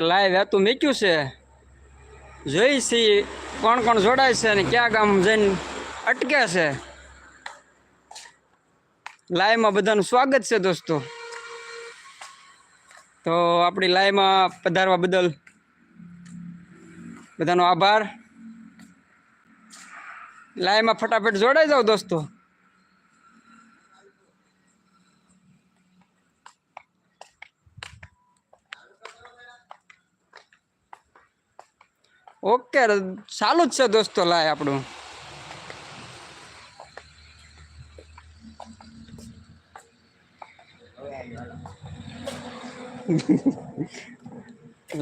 Live હતું, મીક્યું છે. જોઈ કોણ કોણ જોડાય છે અને ક્યાં ગામ જઈને અટકે છે. લાઈવમાં બધાનું સ્વાગત છે દોસ્તો. તો આપણી લાઈવમાં પધારવા બદલ બધાનો આભાર. લાઈવમાં ફટાફટ જોડાઈ જાઓ દોસ્તો. ઓકે ચાલુ જ છે દોસ્તો, લાય આપણું.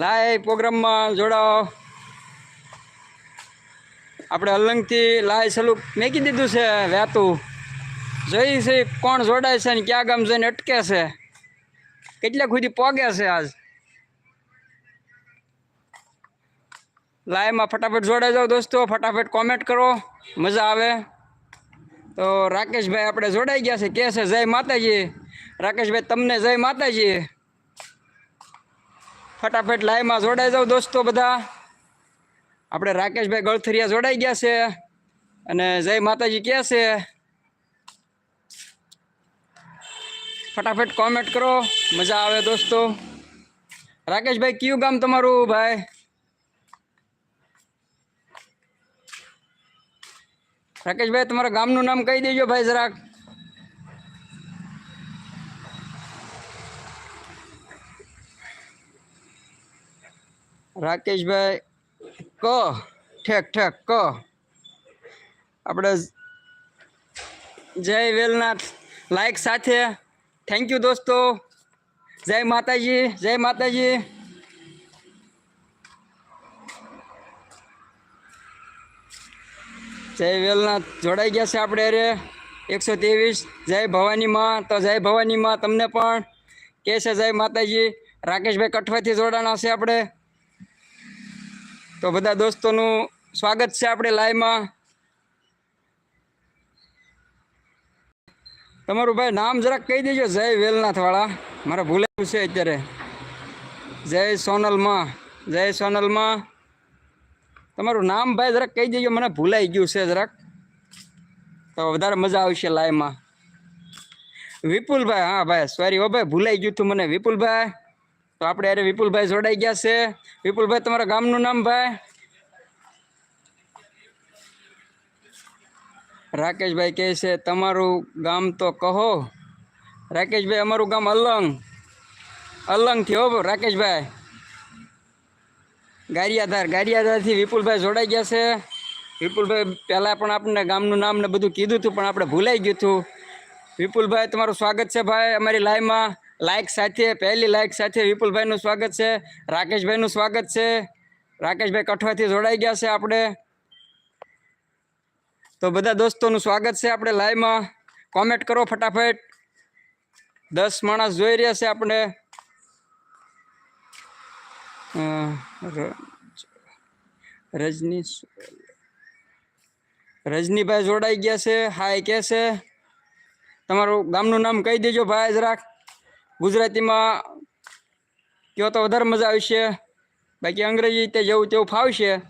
લાય પ્રોગ્રામમાં જોડાઓ. આપણે અલંગથી લાય સલુક મેકી દીધું છે વ્યાતું. જોઈ છે કોણ જોડાય છે ને ક્યાં ગામ જઈને અટકે છે? કેટલા સુધી પોગે છે આજ? લાઈવમાં ફટાફટ જોડાઈ જાઓ દોસ્તો, ફટાફટ કોમેન્ટ કરો, મજા આવે. તો રાકેશભાઈ આપણે જોડાઈ ગયા છે, કે છે? જય માતાજી. રાકેશભાઈ, તમને જય માતાજી. ફટાફટ લાઈવમાં જોડાઈ જાઓ દોસ્તો બધા. આપણે રાકેશભાઈ ગળથરિયા જોડાઈ ગયા છે અને જય માતાજી કહે છે? ફટાફટ કોમેન્ટ કરો, મજા આવે દોસ્તો. રાકેશભાઈ, કયું ગામ તમારું ભાઈ? રાકેશભાઈ તમારા ગામનું નામ કહી દેજો ભાઈ જરાક. રાકેશભાઈ ક ઠેક ઠેક ક આપણે જય વેલનાથ. લાઈક સાથે. થેન્ક યુ દોસ્તો. જય માતાજી જય માતાજી. જય વેલનાથ. જોડાઈ ગયા છે આપણે અરે. એકસો ત્રેવીસ. જય ભવાની માં. તો જય ભવાની માં તમને પણ. કે છે જય માતાજી? રાકેશભાઈ કઠવાથી જોડાણા છે આપણે. તો બધા દોસ્તોનું સ્વાગત છે આપણે લાઈવમાં. તમારું ભાઈ નામ જરાક કહી દેજો, જય વેલનાથવાળા. મારે ભૂલાયું છે અત્યારે. જય સોનલમાં. જય સોનલમાં. તમારું નામ ભાઈ જરાક કહી દેજો, મને ભૂલાઈ ગયું છે જરાક. તો વધારે મજા આવશે લાઈવમાં વિપુલભાઈ, હા ભાઈ સોરી હો ભાઈ, ભૂલાઈ ગયું હતું મને. વિપુલભાઈ, તો આપણે અરે વિપુલભાઈ જોડાઈ ગયા છે. વિપુલભાઈ, તમારા ગામનું નામ ભાઈ? રાકેશભાઈ કહે છે, તમારું ગામ તો કહો. રાકેશભાઈ, અમારું ગામ અલંગ. અલંગથી હો રાકેશભાઈ. ગારિયાધાર, ગારિયાધારથી વિપુલભાઈ જોડાઈ ગયા છે. વિપુલભાઈ, પહેલાં પણ આપણને ગામનું નામ ને બધું કીધું હતું, પણ આપણે ભૂલાઈ ગયું હતું. વિપુલભાઈ, તમારું સ્વાગત છે ભાઈ અમારી લાઈવમાં. લાઇક સાથે, પહેલી લાઇક સાથે વિપુલભાઈનું સ્વાગત છે. રાકેશભાઈનું સ્વાગત છે. રાકેશભાઈ કઠવાથી જોડાઈ ગયા છે આપણે. તો બધા દોસ્તોનું સ્વાગત છે આપણે લાઈવમાં. કોમેન્ટ કરો ફટાફટ. દસ માણસ જોઈ રહ્યા છે આપણે. રજની રજનીભાઈ જોડાઈ ગયા છે, હાય કે છે? તમારું ગામનું નામ કહી દેજો ભાઈ જરાક ગુજરાતીમાં કહો તો વધારે મજા આવશે. બાકી અંગ્રેજી તે જેવું તેવું ફાવશે.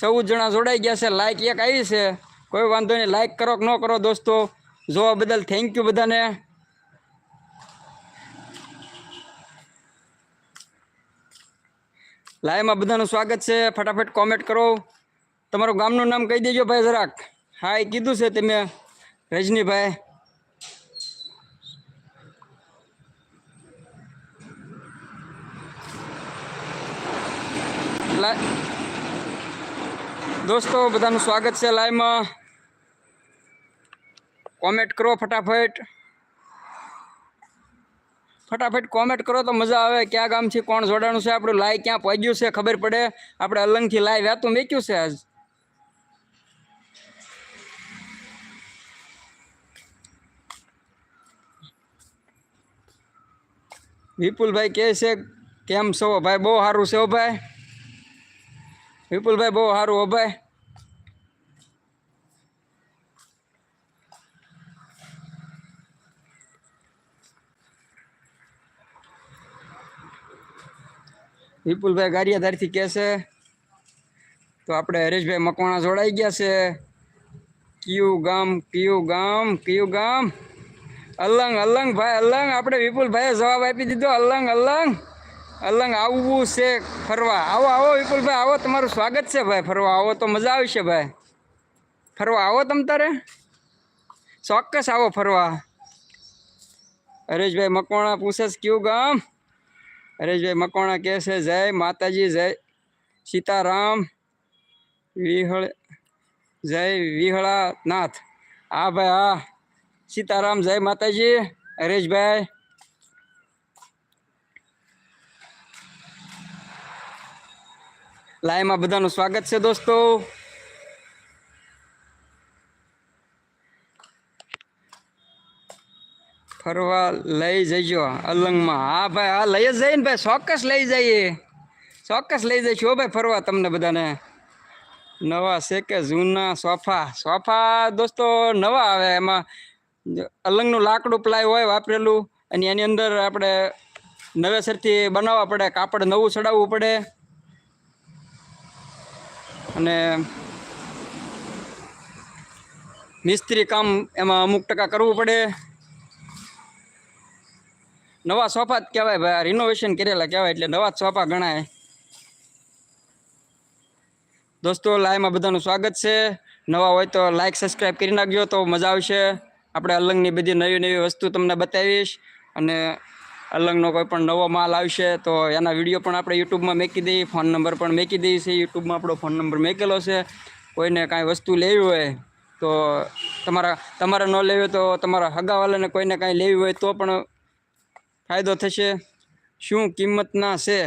ચૌદ જણા જોડાઈ ગયા છે લાઇક એક આવી છે. કોઈ વાંધો નહીં લાઇક કરો કે ન કરો દોસ્તો. જોવા બદલ થેન્ક યુ બધાને. લાઈવમાં બધાનું સ્વાગત છે. ફટાફટ કોમેન્ટ કરો. તમારું ગામનું નામ કહી દેજો ભાઈ જરાક. હા, એ કીધું છે તમે રજનીભાઈ. લા- દોસ્તો, બધાનું સ્વાગત છે લાઈવમાં. કોમેન્ટ કરો ફટાફટ. ફટાફટ કોમેન્ટ કરો તો મજા આવે. ક્યાં ગામથી કોણ જોડાણું છે? આપણું લાઈવ ક્યાં પહોંચ્યું છે? ખબર પડે. આપણે અલંગથી લાઈવ વ્યાતું મેક્યું છે આજ. વિપુલભાઈ કહે છે, કેમ છો? ભાઈ બહુ સારું છે ભાઈ. વિપુલભાઈ, બહુ સારું હો ભાઈ. વિપુલભાઈ ગારિયાધારથી કહે છે, તો આપણે હરેશભાઈ મકવાણા જોડાઈ ગયા છે. કયું ગામ કયું ગામ કયું ગામ? અલંગ અલંગ ભાઈ અલંગ આપણે વિપુલભાઈએ જવાબ આપી દીધો અલંગ અલંગ અલંગ આવવું છે ફરવા. આવો આવો વિપુલભાઈ, આવો, તમારું સ્વાગત છે ભાઈ, ફરવા આવો તો મજા આવશે ભાઈ. ફરવા આવો તમ તારે? ચોક્કસ આવો ફરવા. હરેશભાઈ મકવાણા પૂછે કયું ગામ? હરેશભાઈ મકવાણા કહે છે, જય માતાજી, જય સીતારામ, વિહળ જય વિહળા નાથ હા ભાઈ, હા. સીતારામ, જય માતાજી. હરેશભાઈ. લાઈમાં બધાનું સ્વાગત છે દોસ્તો. ફરવા લઈ જજો અલંગમાં. હા ભાઈ, હા, લઈ જ જઈએ ને ભાઈ, ચોક્કસ લઈ જઈએ. ચોક્કસ લઈ જઈશું ભાઈ ફરવા તમને બધાને. નવા છે કે જૂના સોફા? સોફા દોસ્તો નવા આવે, એમાં અલંગનું લાકડું પ્લાય હોય વાપરેલું, અને એની અંદર આપણે નવેસરથી બનાવવા પડે, કાપડ નવું ચડાવવું પડે. અને મિસ્ત્રી કામ એમાં અમુક ટકા કરવું પડે. નવા સોફા જ કહેવાય ભાઈ રિનોવેશન કરેલા કહેવાય એટલે નવા જ સોફા ગણાય. દોસ્તો, લાઈવમાં બધાનું સ્વાગત છે. નવા હોય તો લાઈક સબસ્ક્રાઈબ કરી નાખજો તો મજા આવશે. આપણે અલંગની બધી નવી નવી વસ્તુ તમને બતાવીશ અને અલંગનો કોઈ પણ નવો માલ આવશે તો એના વીડિયો પણ આપણે યુટ્યુબમાં મેકી દઈએ, ફોન નંબર પણ મેકી દઈએ છીએ. યુટ્યુબમાં આપણો ફોન નંબર મેકેલો છે. કોઈને કાંઈ વસ્તુ લેવી હોય તો તમારા, તમારે ન લેવી હોય તો તમારા હગાવાલાને કોઈને કાંઈ લેવી હોય તો પણ ફાયદો થશે? શું કિંમતના છે?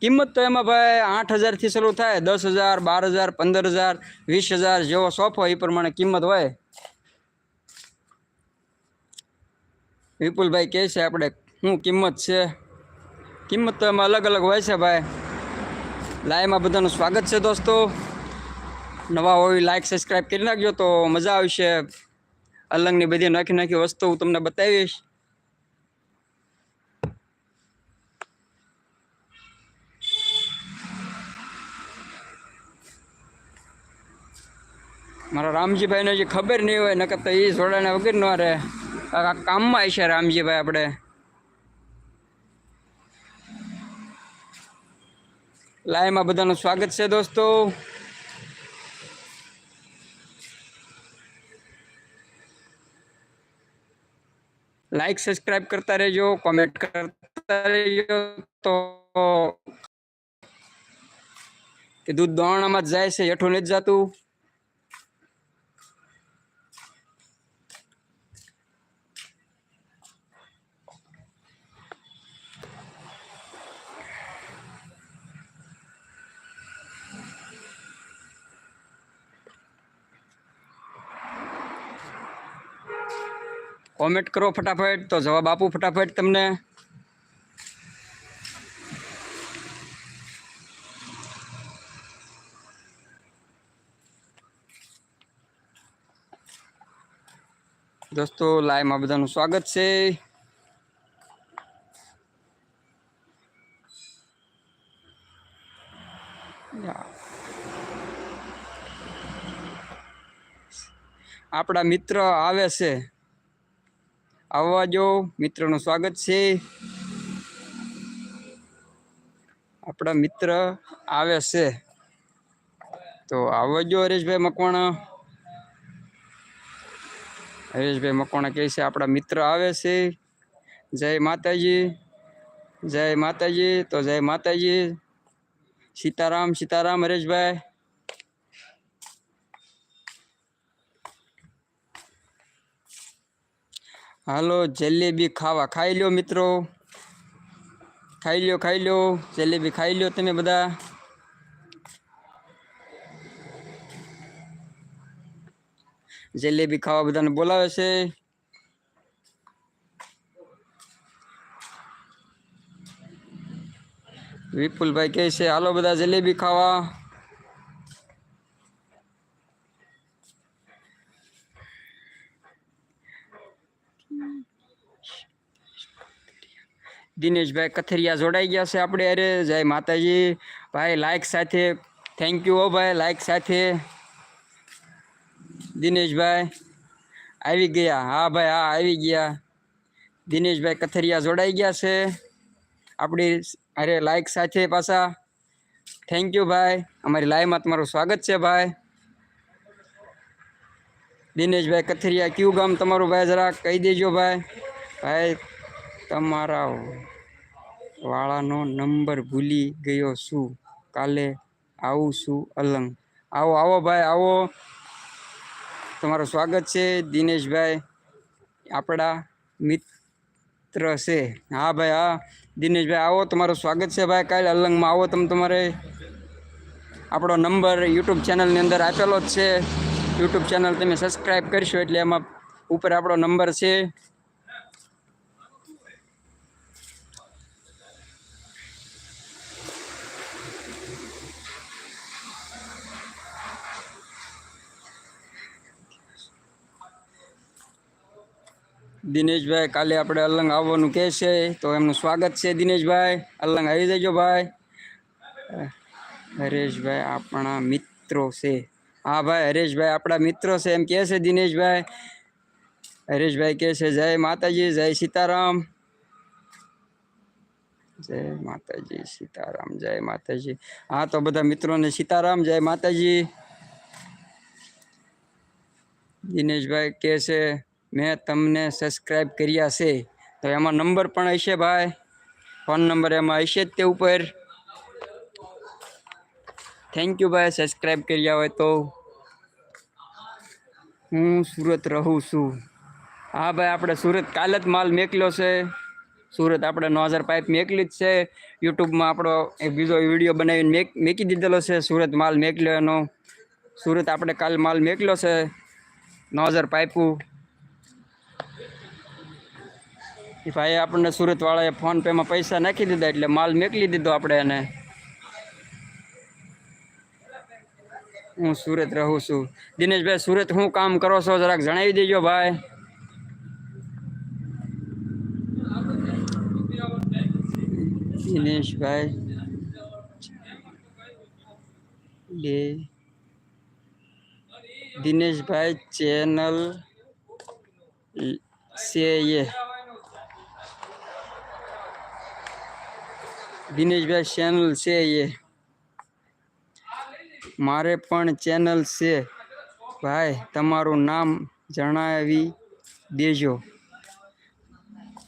કિંમત તો એમાં ભાઈ આઠ હજારથી શરૂ થાય, દસ હજાર, બાર હજાર, પંદર હજાર, વીસ હજાર જેવો સોફો એ પ્રમાણે કિંમત હોય. વિપુલભાઈ કહે છે આપણે, શું કિંમત છે? કિંમત તો એમાં અલગ અલગ હોય છે ભાઈ. લાઈવમાં બધાનું સ્વાગત છે દોસ્તો. નવા હોય લાઈક સબસ્ક્રાઈબ કરી નાખજો તો મજા આવશે. અલંગની બધી નાખી નાખી વસ્તુ હું તમને બતાવીશ. મારા રામજીભાઈને જે ખબર નહીં હોય, નકર તો એ જોડાને વગર ન રહે. આ કામમાં છે રામજીભાઈ આપણે. લાઈવમાં બધાનું સ્વાગત છે દોસ્તો. લાઈક સબસ્ક્રાઇબ કરતા રહેજો કોમેન્ટ કરતા રહેજો તો કે દૂધ દોણામાં જ જાય છે, હેઠું નથી જતું. કોમેન્ટ કરો ફટાફટ, તો જવાબ આપું ફટાફટ તમને. દોસ્તો, લાઈવમાં બધાનું સ્વાગત છે. આપણા મિત્ર આવે છે. આવવા જો. મિત્રનું સ્વાગત છે. આપણા મિત્ર આવે છે. તો આવવા જો હરેશભાઈ મકવાણા. હરેશભાઈ મકવાણા કહે છે, આપણા મિત્ર આવે છે. જય માતાજી. જય માતાજી. તો જય માતાજી. સીતારામ સીતારામ હરેશભાઈ. હાલો, જલેબી ખાવા ખાઈ લ્યો મિત્રો. ખાઈ લ્યો ખાઈ લ્યો. જલેબી ખાઈ લ્યો તમે બધા. જલેબી ખાવા બધાને બોલાવે છે. વિપુલભાઈ કહે છે, હાલો બધા જલેબી ખાવા. દિનેશભાઈ કથરિયા જોડાઈ ગયા છે આપણે અરે, જય માતાજી. ભાઈ લાઈક સાથે. થેન્ક યુ હો ભાઈ લાઈક સાથે. દિનેશભાઈ, આવી ગયા. હા ભાઈ, હા, આવી ગયા. દિનેશભાઈ કથરિયા જોડાઈ ગયા છે. આપણી અરે લાઈક સાથે પાછા. થેન્ક યુ ભાઈ. અમારી લાઈવમાં તમારું સ્વાગત છે ભાઈ. દિનેશભાઈ કથરિયા, કયું ગામ તમારું ભાઈ? જરા કહી દેજો ભાઈ. ભાઈ તમારા વાળાનો નંબર ભૂલી ગયો છું. કાલે આવું છું અલંગ. આવો આવો ભાઈ, આવો. તમારું સ્વાગત છે દિનેશભાઈ. આપણા મિત્ર છે. હા ભાઈ, હા. દિનેશભાઈ, આવો, તમારું સ્વાગત છે ભાઈ. કાલે અલંગમાં આવો તમે તમારે. આપણો નંબર યુટ્યુબ ચેનલની અંદર આપેલો જ છે. યુટ્યુબ ચેનલ તમે સબસ્ક્રાઈબ કરશો એટલે એમાં ઉપર આપણો નંબર છે. દિનેશભાઈ કાલે આપણે અલંગ આવવાનું કહે છે, તો એમનું સ્વાગત છે દિનેશભાઈ. અલંગ આવી જજો ભાઈ. હરેશભાઈ આપણા મિત્રો છે. હા ભાઈ, હરેશભાઈ આપણા મિત્રો છે, એમ કહે છે દિનેશભાઈ. હરેશભાઈ કહે છે, જય માતાજી, જય સીતારામ. જય માતાજી, સીતારામ, જય માતાજી. હા, તો બધા મિત્રોને સીતારામ, જય માતાજી. દિનેશભાઈ કહે છે મેં તમને સબસ્ક્રાઈબ કર્યા છે. તો એમાં નંબર પણ હશે ભાઈ. ફોન નંબર એમાં હશે જ તે ઉપર. થેન્ક યુ ભાઈ સબસ્ક્રાઈબ કર્યા હોય તો. હું સુરત રહું છું. હા ભાઈ, આપણે સુરત કાલે જ માલ મેકલ્યો છે. સુરત આપણે નવ હજાર પાઇપ મેકલી જ છે. યુટ્યુબમાં આપણો એક બીજો વીડિયો બનાવીને મેક, મેકી દીધેલો છે. સુરત માલ મેકલ્યો એનો. સુરત આપણે કાલ માલ મેકલ્યો છે. નવ હજાર પાઇપું એ ભાઈ આપણને સુરતવાળાએ ફોન પેમાં પૈસા નાખી દીધા એટલે માલ મેકલી દીધો આપણે એને. હું સુરત રહું છું. દિનેશભાઈ, સુરત શું કામ કરો છો? જરાક જણાવી દેજો ભાઈ. દિનેશભાઈ. લે દિનેશભાઈ ચેનલ છે ये દિનેશભાઈ ચેનલ છે એ. મારે પણ ચેનલ છે. ભાઈ, તમારું નામ જણાવી દેજો.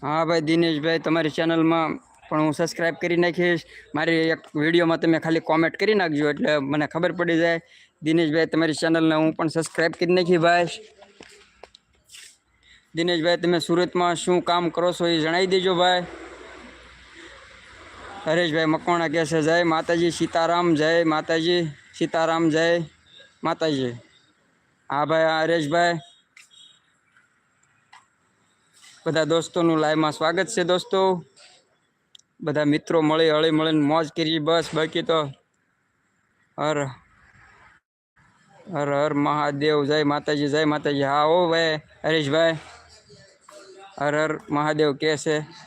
હા ભાઈ, દિનેશભાઈ, તમારી ચેનલમાં પણ હું સબસ્ક્રાઈબ કરી નાખીશ. મારી એક વિડીયોમાં તમે ખાલી કોમેન્ટ કરી નાખજો એટલે મને ખબર પડી જાય. દિનેશભાઈ, તમારી ચેનલને હું પણ સબસ્ક્રાઈબ કરી નાખી ભાઈ. દિનેશભાઈ, તમે સુરતમાં શું કામ કરો છો એ જણાવી દેજો ભાઈ. હરેશભાઈ મકવાણા કહે છે, જય માતાજી સીતારામ, જય માતાજી સીતારામ, જય માતાજી. હા ભાઈ, હા હરેશભાઈ. બધા દોસ્તોનું લાઈવમાં સ્વાગત છે દોસ્તો. બધા મિત્રો મળી હળી મળીને મોજ કરી બસ બાકી તો. હર હર હર મહાદેવ, જય માતાજી જય માતાજી. હા ઓ ભાઈ, હરેશભાઈ. હર હર મહાદેવ કે છે.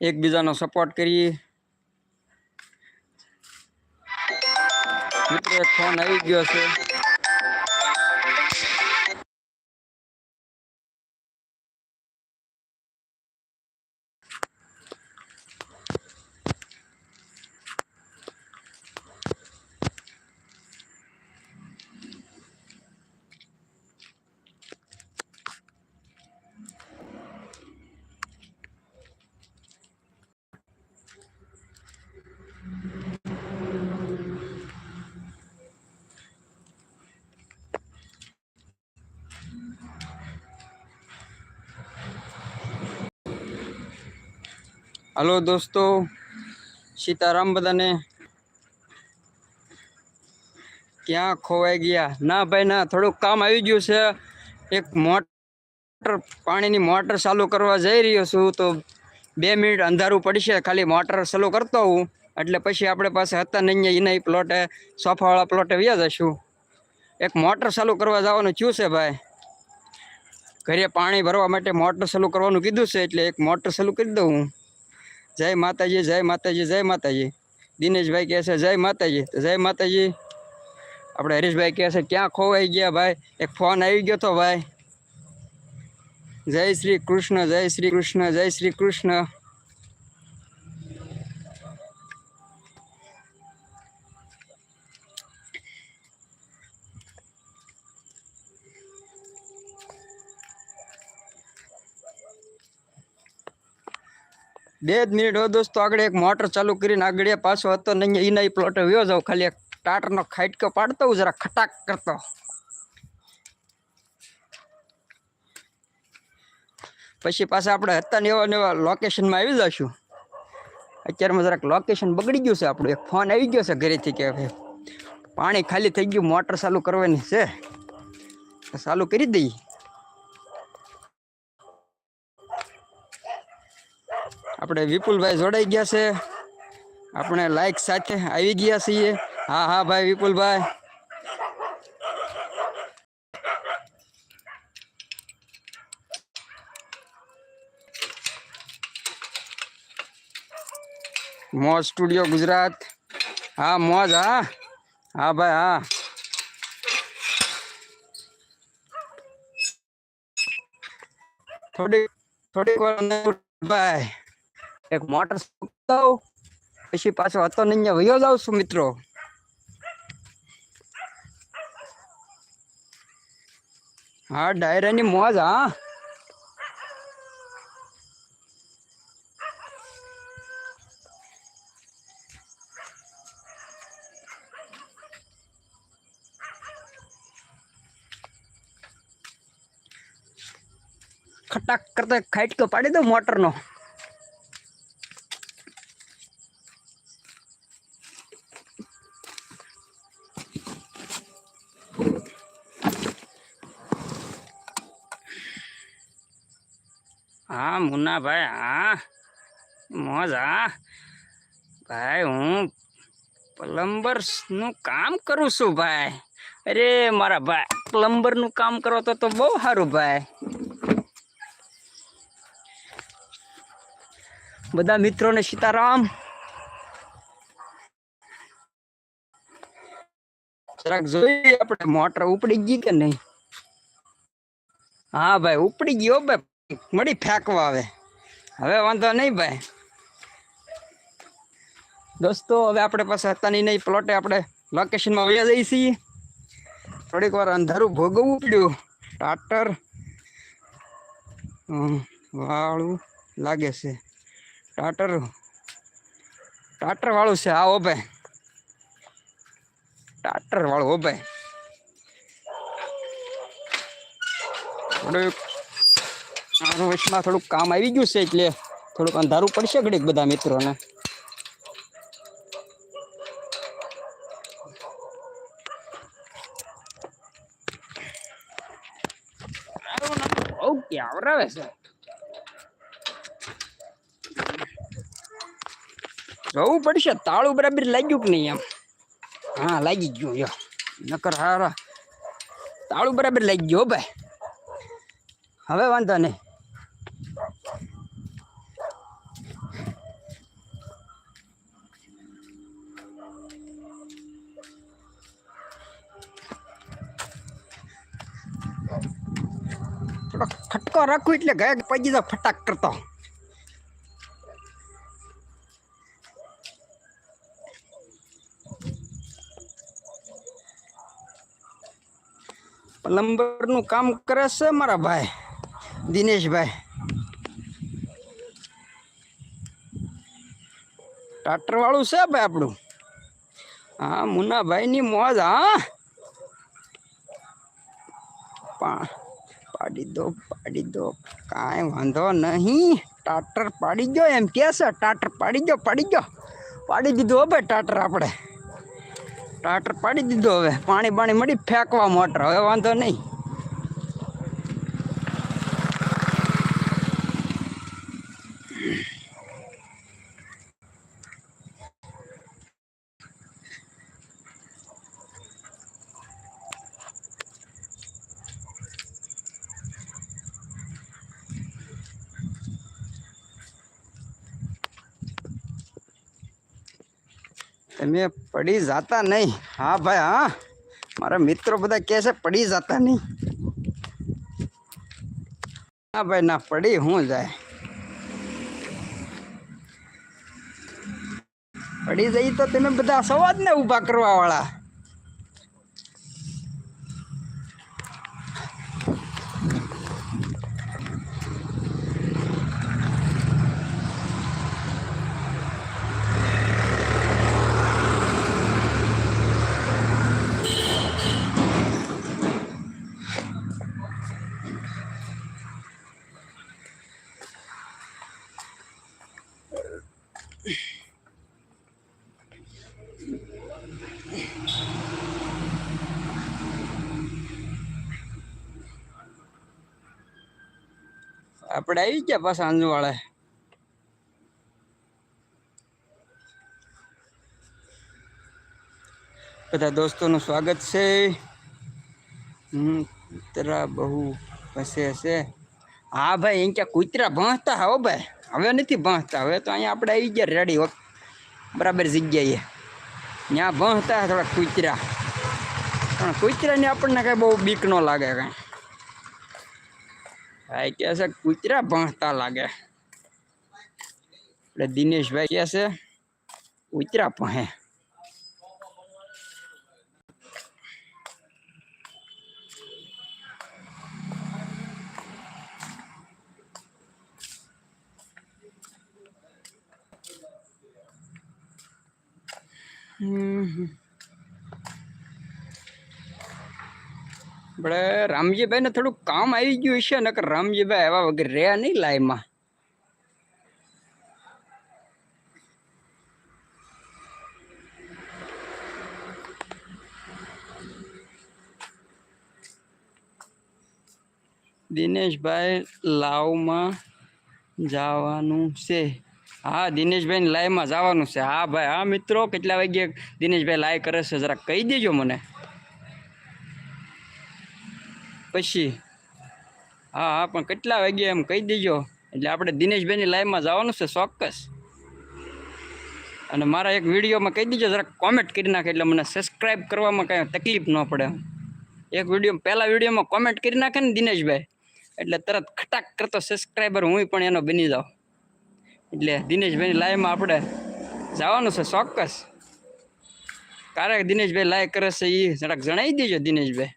એકબીજાનો સપોર્ટ કરીએ. મિત્રો એક ફોન આવી ગયો છે. હલો દોસ્તો, સીતારામ બધાને. ક્યાં ખોવાઈ ગયા? ના ભાઈ, ના, થોડુંક કામ આવી ગયું છે. એક મોટર, પાણીની મોટર ચાલુ કરવા જઈ રહ્યો છું, તો બે મિનિટ અંધારું પડશે, ખાલી મોટર ચાલુ કરતો હું. એટલે પછી આપણે પાસે હતા નહીં એના પ્લોટે, સોફાવાળા પ્લોટે વ્યા જશું એક મોટર ચાલુ કરવા જવાનું થયું છે ભાઈ. ઘરે પાણી ભરવા માટે મોટર ચાલુ કરવાનું કીધું છે, એટલે એક મોટર ચાલુ કરી દઉં હું. જય માતાજી જય માતાજી જય માતાજી. દિનેશભાઈ કહે છે, જય માતાજી. તો જય માતાજી. આપણે હરીશભાઈ કહે છે, ક્યાં ખોવાઈ ગયા ભાઈ? એક ફોન આવી ગયો તો ભાઈ. જય શ્રી કૃષ્ણ, જય શ્રી કૃષ્ણ, જય શ્રી કૃષ્ણ. બે જ મિનિટ હોય દોસ્તો, આગળ એક મોટર ચાલુ કરીને આગળ એ પાછો હતો ને અહીંયા એના પ્લોટે વ્યો જાવ, ખાલી એક ટાટરનો ખાટકો પાડતો જરા ખટાક કરતો. પછી પાછા આપણે હતા ને એવા ને લોકેશનમાં આવી જશું અત્યારમાં જરાક લોકેશન બગડી ગયું છે આપણું, એક ફોન આવી ગયો છે ઘરેથી કે પાણી ખાલી થઈ ગયું, મોટર ચાલુ કરવાની છે. ચાલુ કરી દઈએ. આપણે વિપુલભાઈ જોડાઈ ગયા છે. આપણે લાઈક સાથે આવી ગયા છીએ. હા હા, ભાઈ, વિપુલભાઈ. મોજ સ્ટુડિયો ગુજરાત. હા મોજ હા. હા, ભાઈ, હા. થોડી થોડીક વાર અંદર ભાઈ એક મોટર પછી પાછો હતો ને વયો જાઉં છું મિત્રો. હા ડાયરાની મોજ, હા. ખટાક કરતા ખાઈટકો પાડી દો મોટરનો. હા મુન્નાભાઈ હા? મોજ, હા? ભાઈ, હું પ્લમ્બર્સનું કામ કરું છું ભાઈ. અરે, મારા ભાઈ પ્લમ્બરનું કામ કરો તો તો બહુ સારું ભાઈ. બધા મિત્રોને સીતારામ. જરાક જોઈએ આપણે, મોટર ઉપડી ગઈ કે નહીં? હા ભાઈ, ઉપડી ગયો ભાઈ. મળી ફેંકવા આવે હવે વાંધો નહીં ભાઈ. દોસ્તો, હવે આપણે પાસે હતા નહીં નહીં પ્લોટે આપણે લોકેશનમાં વયા જઈએ છીએ. થોડીક વાર અંધારું ભોગવવું પડ્યું. ટાટર વાળું લાગે છે. ટાટર ટાટર વાળું છે આ ભાઈ. ટાટર વાળું હો ભાઈ. આનું વચમાં થોડુંક કામ આવી ગયું છે એટલે થોડુંક અંધારું પડશે ઘડીક બધા મિત્રોને. ક્યાવરાવે છે. જવું પડશે, તાળું બરાબર લાગ્યું કે નહીં એમ? હા, લાગી ગયું, યો. નકર હારા. તાળું બરાબર લાગી ગયો ભાઈ. હવે વાંધો નહીં થોડો ખટકો રાખું એટલે ગયા પૈકી તો ફટાક કરતો પ્લમ્બરનું કામ કરે છે મારા ભાઈ દિનેશભાઈ ટાટર વાળું છે ભાઈ આપણું હા મુન્નાભાઈ ની મોજ હા પા- પાડી દો પાડી દો કાંઈ વાંધો નહીં. ટાટર પાડી ગયો એમ કે છે, ટાટર પાડી ગયો પાડી ગયો. પાડી દીધું હવે ટાટર આપણે. ટાટર પાડી દીધો હવે. પાણી બાણી મળી ફેંકવા મોટર. હવે વાંધો નહીં. તમે પડી જતા નહીં. હા ભાઈ, હા. મારા મિત્રો બધા કહે છે પડી જતા નહીં. હા ભાઈ, ના, પડી હું જાય? પડી જઈ તો તમે બધા સવાજ ને ઊભા કરવા આપણે આવી ગયા પાછા અંજવાળા. બધા દોસ્તોનું સ્વાગત છે. કૂતરા બહુ હશે હશે હા ભાઈ, એમ ક્યાં કૂતરા ભણતા હો ભાઈ. હવે નથી ભણતા, હવે તો અહીંયા આપણે આવી ગયા રેડી વખત બરાબર જગ્યાએ. ત્યાં ભણતા થોડા કૂતરા. પણ કૂતરાની આપણને કાંઈ બહુ બીક ન લાગે કાંઈ. ભાઈ કહે છે કૂતરા ભણતા લાગે એટલે દિનેશભાઈ કહે છે કૂતરા ભણે હમ. આપણે રામજીભાઈ ને થોડું કામ આવી ગયું છે, નકર રામજીભાઈ આવા વગર રહ્યા નહીં લાઈમાં દિનેશભાઈ લાવમાં જવાનું છે. હા દિનેશભાઈ લાઈવમાં જવાનું છે. હા, ભાઈ. હા, મિત્રો, કેટલા વાગ્યે દિનેશભાઈ લાઈવ કરે છે, જરા કહી દેજો મને. પછી હા હા, પણ કેટલા વાગ્યે એમ કહી દેજો. એટલે આપણે દિનેશભાઈની લાઈવમાં જવાનું છે ચોક્કસ. અને મારા એક વિડીયોમાં કહી દેજો, જરાક કોમેન્ટ કરી નાખે એટલે મને સબસ્ક્રાઈબ કરવામાં કાંઈ તકલીફ ન પડે. એક વીડિયો, પહેલા વિડીયોમાં કોમેન્ટ કરી નાખે ને દિનેશભાઈ. એટલે તરત ખટાક કરતો સબસ્ક્રાઈબર હું પણ એનો બની જાઉં. એટલે દિનેશભાઈની લાઈવમાં આપણે જવાનું છે ચોક્કસ. ક્યારેક દિનેશભાઈ લાઈક કરે છે એ જરાક જણાવી દેજો દિનેશભાઈ.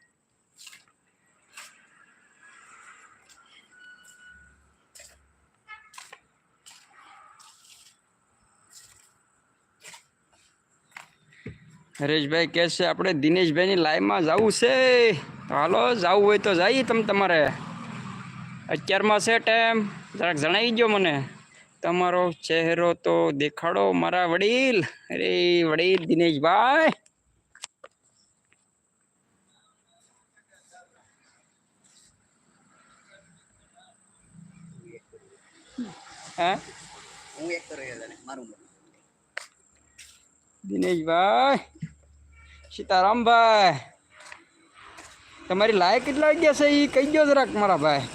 હરેશભાઈ કહે છે આપણે દિનેશભાઈની લાઈવમાં જવું છે. હાલો જવું હોય તો જઈએ તમે તમારે. અત્યારમાં છે ટાઈમ. જરાક જણાવી દો મને. તમારો ચહેરો તો દેખાડો મારા વડીલ. અરે વડીલ દિનેશભાઈ. દિનેશભાઈ. સીતારામભાઈ તમારી લાયક કેટલા વાગ્યા છે? એ કહી દો જરાક મારા ભાઈ.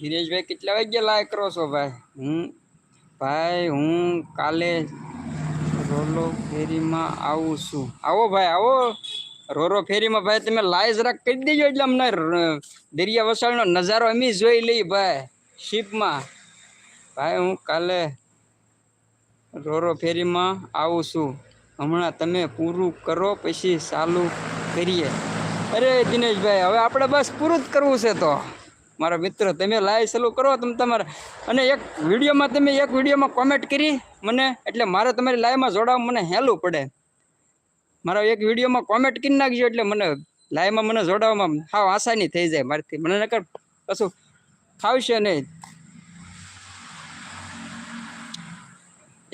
દિનેશભાઈ કેટલા વાગ્યા લાયક કરો છો ભાઈ? હું ભાઈ હું કાલે રોલો ફેરીમાં આવું છું. આવો ભાઈ આવો. રોરો ફેરીમાં ભાઈ તમે લાય જરાક કહી દેજો એટલે અમને દરિયા વસાળનો નજારો અમે જોઈ લઈ ભાઈ શિપમાં. ભાઈ હું કાલે રોરો ફેરીમાં આવું છું. હમણાં તમે પૂરું કરો, પછી ચાલુ કરીએ. અરે દિનેશભાઈ, હવે આપણે બસ પૂરું જ કરવું છે તો. મારા મિત્ર, તમે લાઈવ ચાલુ કરો, તમે તમારે. અને એક વિડીયોમાં, તમે એક વિડીયોમાં કોમેન્ટ કરી મને, એટલે મારે તમારી લાઈવમાં જોડાવવા મને હેલું પડે. મારા એક વિડીયોમાં કોમેન્ટ કરી નાખજો, એટલે મને લાઈવમાં મને જોડાવવામાં હાવ આસાની થઈ જાય મારીથી. મને નકર કશું ફાવશે નહીં.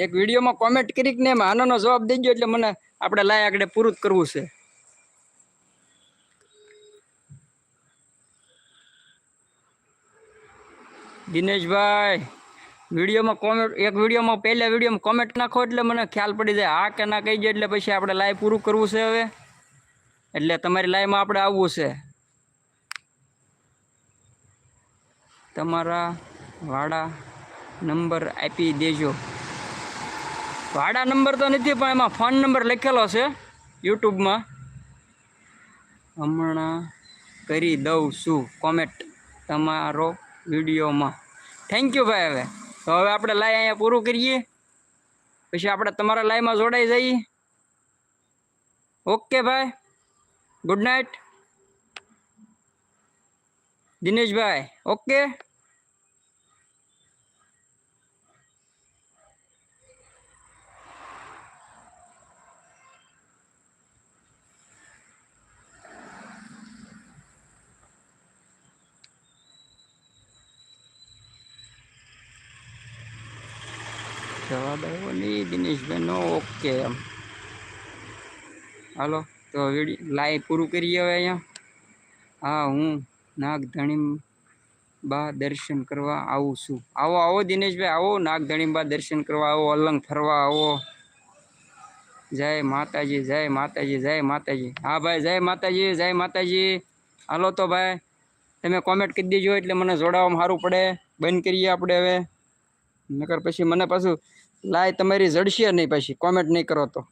એક વિડીયોમાં કોમેન્ટ કરી ને એમાં આનો જવાબ દેજો એટલે મને આપણે લાય આગળ પૂરું કરવું છે. દિનેશભાઈ, વિડીયોમાં કોમેન્ટ એક વિડીયોમાં પહેલા વિડીયોમાં કોમેન્ટ નાખો એટલે મને ખ્યાલ પડી જાય હા કે ના કહી જાય એટલે પછી આપણે લાઈવ પૂરું કરવું છે હવે. એટલે તમારી લાઈવમાં આપણે આવવું છે. તમારા વાડા નંબર આપી દેજો. ભાડા નંબર તો નથી, પણ એમાં ફોન નંબર લખેલો છે યુટ્યુબમાં. હમણાં કરી દઉં છું કોમેન્ટ તમારો વિડીયોમાં. થેન્ક યુ ભાઈ હવે. તો હવે આપણે લાઈ અહીંયા પૂરું કરીએ. પછી આપણે તમારા લાઈમાં જોડાઈ જઈએ. ઓકે ભાઈ. Good night Dineshbhai, okay? જવાબ આવ્યો નહીં દિનેશભાઈનો, ઓકે. એમ હાલો, તો વીડિયો લાઈવ પૂરું કરીએ હવે અહીંયા. હા, હું નાગધણી બા દર્શન કરવા આવું છું. આવો આવો દિનેશભાઈ, આવો. નાગધણી બા દર્શન કરવા આવો, અલંગ ફરવા આવો. જય માતાજી જય માતાજી જય માતાજી. હા, ભાઈ, જય માતાજી જય માતાજી. હાલો તો, ભાઈ, તમે કોમેન્ટ કરી દેજો એટલે મને જોડાવવામાં સારું પડે. બંધ કરીએ આપણે હવે. નકર પછી મને પાછું લાય તમારી જડશે નહીં પછી કોમેન્ટ નહીં કરો તો.